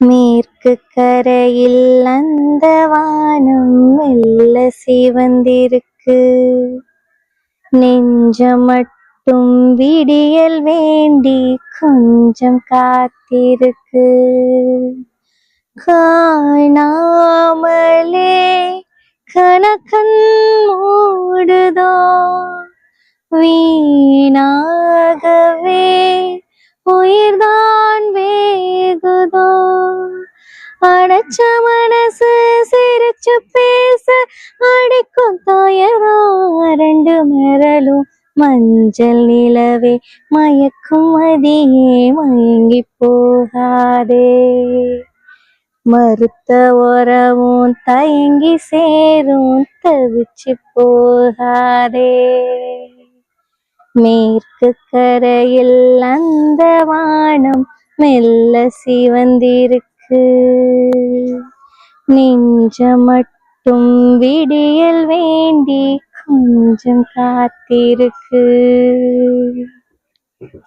மேற்கு கரையில் அந்த வானம் மெல்ல சிவந்திருக்கு. நெஞ்சம் மட்டும் விடியல் வேண்டி கொஞ்சம் காத்திருக்கு. காணாமலே கணக்கன் மூடுதோ வீணா அடைச்ச மனசு சிரிச்சு பேச அடிக்கும் தாயரோ ரெண்டு மிரலும். மஞ்சள் நிலவே மயக்கும் மதியே மயங்கி போகாதே. மறுத்த உறவும் தயங்கி சேரும் தவிச்சு போகாதே. மேற்கு கரையில் அந்த வானம் மெல்ல சிவந்திருக்கு நெஞ்ச மட்டும் விடியல் வேண்டி கொஞ்சம் காத்திருக்கு.